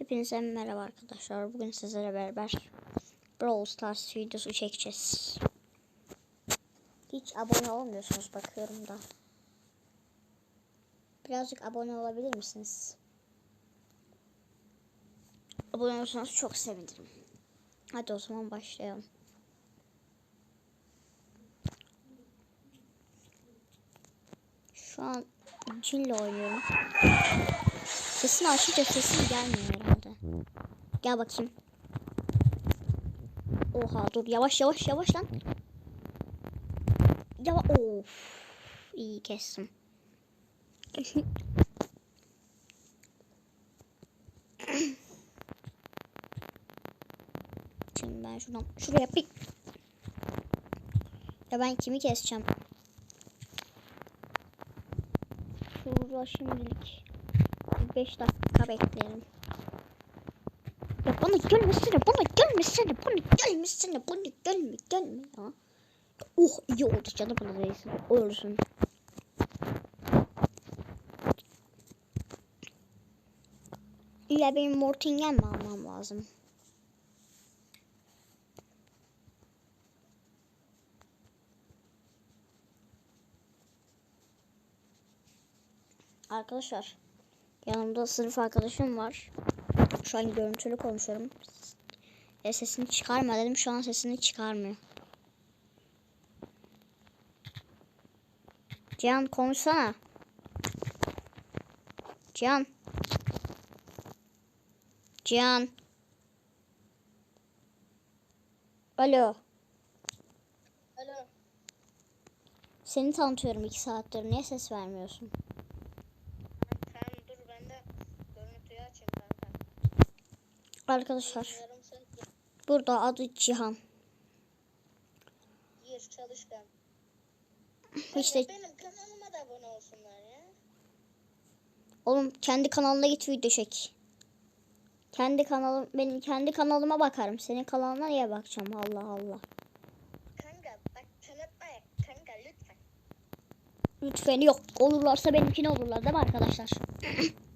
Hepinize merhaba arkadaşlar. Bugün sizlere beraber Brawl Stars videosu çekeceğiz. Hiç abone olmuyorsunuz bakıyorum da. Birazcık abone olabilir misiniz? Abone olursanız çok sevinirim. Hadi o zaman başlayalım. Şu an cinle oynuyorum. Sesini açınca sesim gelmiyor herhalde. Gel bakayım. Oha dur yavaş yavaş yavaş lan. Yavaş. Of. İyi kestim. Şimdi ben şuradan şuraya bir ya ben kimi keseceğim? Şurada şimdilik 5 dakika bekleyelim. Ya bana gelmesene, bana gelmesene, bana gelmesene, bana gelme, gelme ya. Oh iyi oldu canım bana değilsin. Olursun. İlla benim Mortingen mi almam lazım? Arkadaşlar yanımda sınıf arkadaşım var. Şu an görüntülü konuşuyorum. E, sesini çıkarma dedim. Şu an sesini çıkarmıyor. Cihan konuşsana. Cihan. Cihan. Alo. Alo. Seni tanıtıyorum iki saattir. Niye ses vermiyorsun? Tamam dur ben de görüntüyü açayım kanka. Arkadaşlar burada adı Cihan. gir çalışkan. De Benim kanalıma da abone olsunlar ya. Oğlum kendi kanalına git video çek. Kendi kanalım benim kendi kanalıma bakarım. Senin kanalına niye bakacağım? Allah Allah. Kanka bak tanıtma ya. Kanka lütfen. Lütfen yok. Olurlarsa benimkine olurlar değil mi arkadaşlar?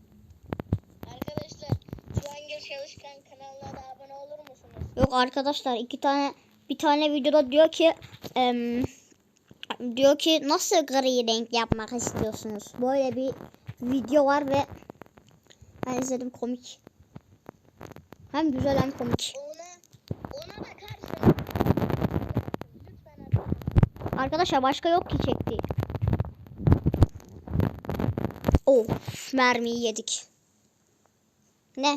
Çalışkan kanalına da abone olur musunuz? Yok arkadaşlar iki tane bir tane videoda diyor ki em, diyor ki nasıl gri renk yapmak istiyorsunuz? Böyle bir video var ve ben izledim komik. Hem güzel hem komik. Arkadaşlar başka yok ki çekti. Of mermiyi yedik. Ne?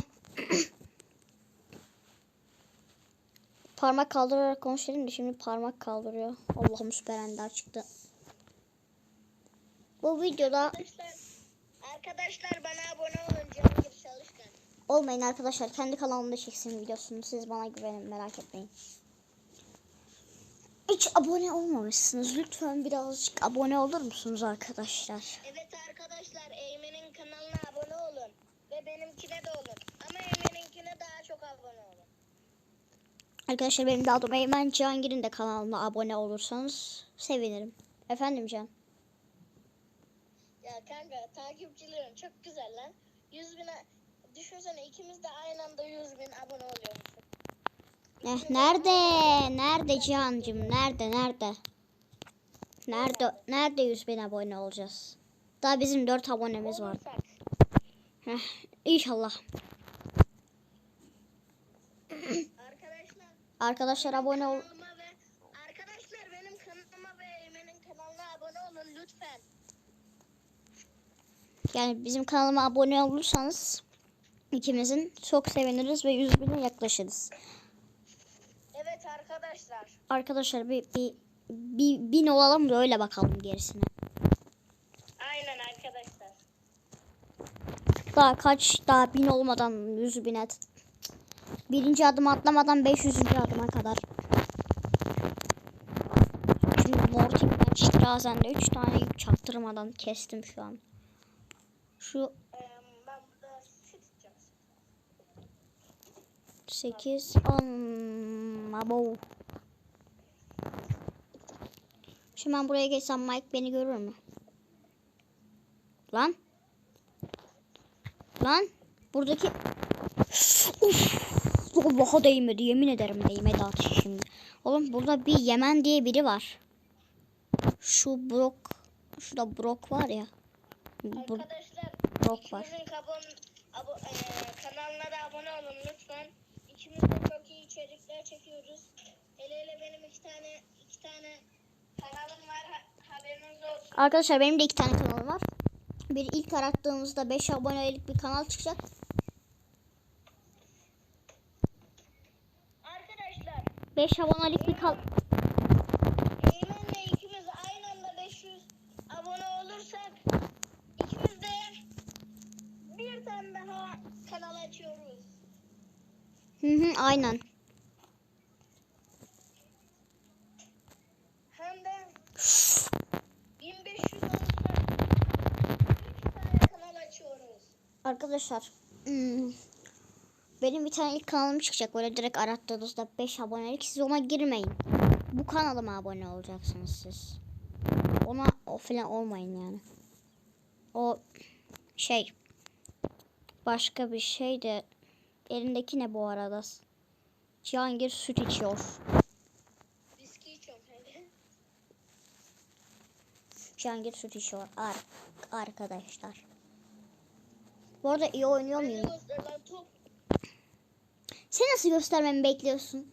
Parmak kaldırarak konuşalım da şimdi parmak kaldırıyor. Allah'ım süper ender çıktı. Bu videoda Arkadaşlar, arkadaşlar bana abone olun Çalışkan. olmayın arkadaşlar. Kendi kanalımda çeksin videosunu. Siz bana güvenin merak etmeyin. Hiç abone olmamışsınız. Lütfen birazcık abone olur musunuz arkadaşlar? Evet arkadaşlar Eymen'in kanalına abone olun. Ve benimkine de olun. Ama Eymen'inkine daha çok abone olun. Arkadaşlar benim de adım Eymen Cihangir'in de kanalına abone olursanız sevinirim. Efendim Can. Ya kanka takipçilerin çok güzel lan. 100 bine düşünsene ikimiz de aynı anda 100 bin abone oluyormuşuz. Eh, nerede? Nerede Cihan'cığım? Nerede? Nerede? Nerede? Nerede 100 bin abone olacağız? Daha bizim 4 abonemiz var. Heh, inşallah. Arkadaşlar abone ol. arkadaşlar benim kanalıma ve Eymen'in kanalına abone olun lütfen. Yani bizim kanalıma abone olursanız ikimizin çok seviniriz ve 100 bine yaklaşırız. Evet arkadaşlar. Arkadaşlar bir, bir, bir bin olalım da öyle bakalım gerisine. Aynen arkadaşlar. Daha kaç daha bin olmadan 100 bine birinci adım atlamadan 500. adıma kadar. Şimdi Morting'den çıktı de 3 tane yük çaktırmadan kestim şu an. Şu Ee, ben burada süt içeceğim. 8 10 abo. Şimdi ben buraya geçsem Mike beni görür mü? Lan. Lan. Buradaki Uf. Vallahi değmedi. Yemin ederim değmedi ateş şimdi. Oğlum burada bir Yemen diye biri var. Şu Brok. Şurada Brok var ya. Bu, Arkadaşlar Brok var. ikimizin kabon, abo, e, kanalına da abone olun lütfen. İkimiz de çok iyi içerikler çekiyoruz. Hele hele benim iki tane iki tane kanalım var ha- haberiniz olsun. Arkadaşlar benim de iki tane kanalım var. Bir ilk arattığımızda 5 abonelik bir kanal çıkacak. Arkadaşlar 5 abonelik bir kanal. Eymen'le ikimiz aynı anda 500 abone olursak ikimiz de bir tane daha kanal açıyoruz. Hı hı aynen. Hem de 1500 olursa 3 tane kanal açıyoruz. Arkadaşlar hmm, benim bir tane ilk kanalım çıkacak. Böyle direkt arattığınızda 5 abonelik. Siz ona girmeyin. Bu kanalıma abone olacaksınız siz. Ona o falan olmayın yani. O şey başka bir şey de elindeki ne bu arada? Cihangir süt içiyor. Viski içiyorum. Cihangir süt içiyor ar arkadaşlar. Bu arada iyi oynuyor muyum? Sen nasıl göstermemi bekliyorsun?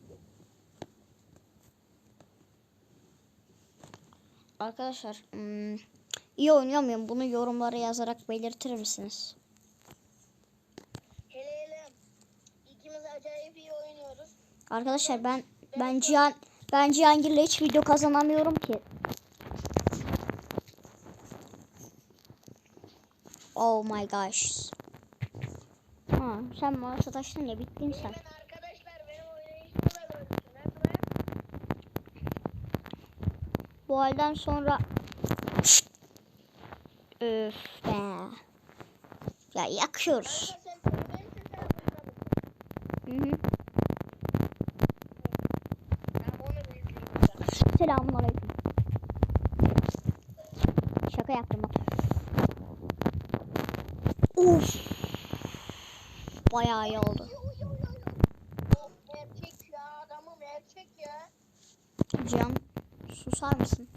Arkadaşlar hmm, iyi oynuyor muyum? Bunu yorumlara yazarak belirtir misiniz? Hele hele ikimiz acayip iyi oynuyoruz. Arkadaşlar ben ben Cihan ben Cihangir'le hiç video kazanamıyorum ki. Oh my gosh. Sen bana sataştın ya bittin sen. Bu halden sonra Öf be. Ya yakıyoruz. Hı hı. Şaka yaptım bak. Uf. Bayağı iyi oldu. Erkek ya adamım erkek ya. Cihan susar mısın?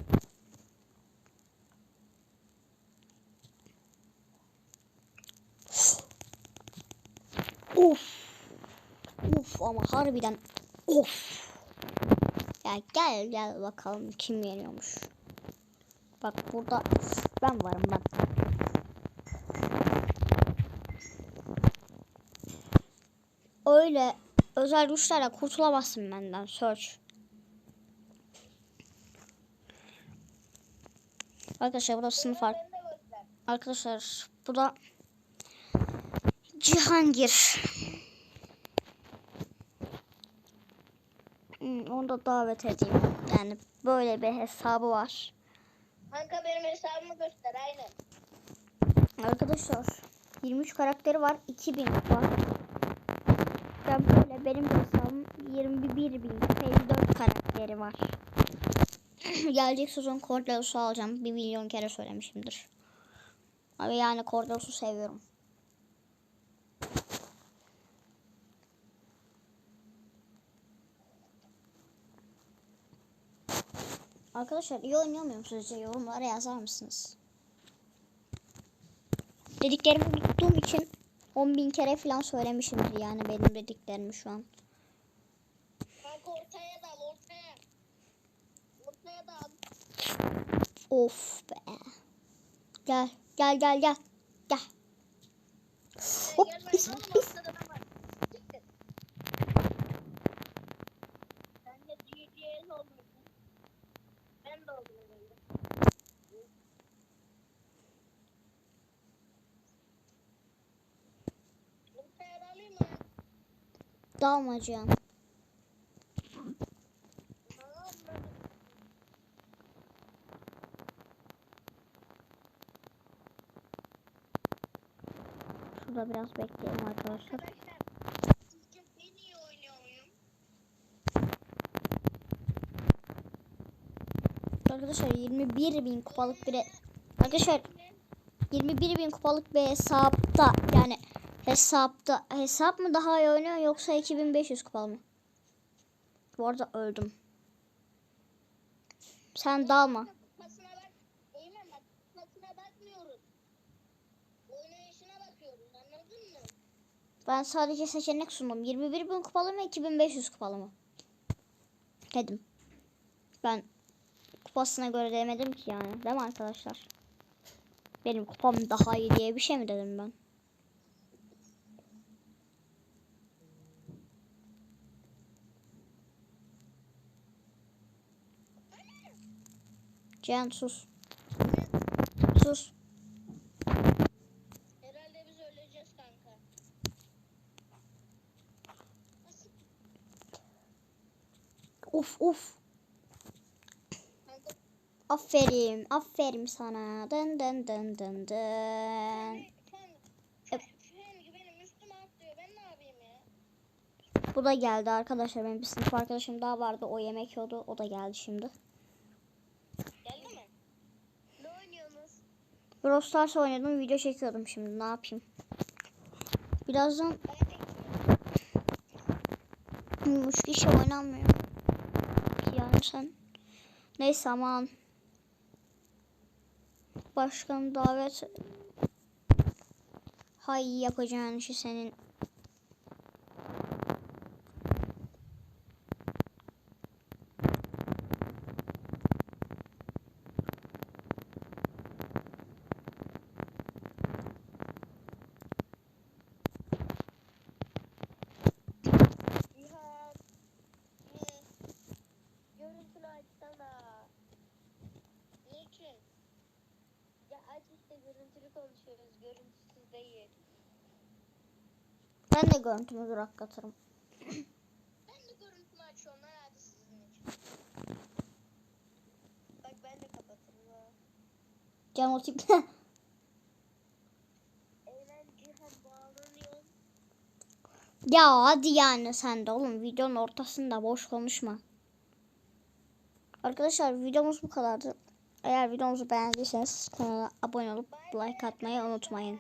Of. Of ama harbiden of. Ya gel gel bakalım kim geliyormuş. Bak burada ben varım bak. Öyle özel güçlerle kurtulamazsın benden search. Arkadaşlar sınıf var. Ben de göster. Arkadaşlar bu da Cihangir. Hmm, onu da davet edeyim. Yani böyle bir hesabı var. Kanka benim hesabımı göster aynen. Arkadaşlar 23 karakteri var. 2000 var. Ben böyle benim hesabım 21.054 karakteri var. Gelecek sezon Cordeleus'u alacağım. Bir milyon kere söylemişimdir. Abi yani Cordeleus'u seviyorum. Arkadaşlar iyi oynuyor muyum sizce? Yorumlara yazar mısınız? Dediklerimi unuttuğum için 10.000 kere falan söylemişimdir yani benim dediklerimi şu an. Kanka ortaya dal ortaya. Ortaya dal. Of be. Gel gel gel gel. Gel. Hop, gelme, pis, oğlum, pis. ortada da var. Siktir. Sen de GTS olmuşsun. Ben de oldum herhalde. Ortaya dalayım mı? Mı? Şurada biraz bekleyelim arkadaşlar. Arkadaşlar sizce ben iyi oynuyor muyum? Arkadaşlar 21 bin kupalık bir arkadaşlar 21 bin kupalık bir hesapta yani Hesapta hesap mı daha iyi oynuyor yoksa 2500 kupalı mı? Bu arada öldüm. Sen dalma. Ben sadece seçenek sundum. 21 bin kupalı mı 2500 kupalı mı? Dedim. Ben kupasına göre demedim ki yani. Değil mi arkadaşlar? Benim kupam daha iyi diye bir şey mi dedim ben? Cihan sus. Sus. Herhalde biz öleceğiz kanka. Uf. kanka? Aferin. Aferin sana. Dın dın dın dın dın. Bu da geldi arkadaşlar. Benim bir sınıf arkadaşım daha vardı. O yemek yiyordu. O da geldi şimdi. Geldi mi? Ne oynuyorsunuz? Brawl Stars oynadım. Video çekiyordum şimdi. Ne yapayım? Birazdan Ben tek Hmm, üç kişi oynanmıyor. Yani sen. Neyse aman. Başkanı davet. Hay yapacağın işi senin. Nihat. Ne? Görüntülü açsana. Niçin? Ya aç işte görüntülü konuşuyoruz. Görüntüsüz değil. Ben de görüntümü durak katırım. Ben de görüntülü açıyorum hadi sizin için. Bak ben de kapatırım ha. Can o tip. Bağlanıyor. ya hadi yani sen de oğlum videonun ortasında boş konuşma. Arkadaşlar videomuz bu kadardı. Eğer videomuzu beğendiyseniz kanala abone olup like atmayı unutmayın.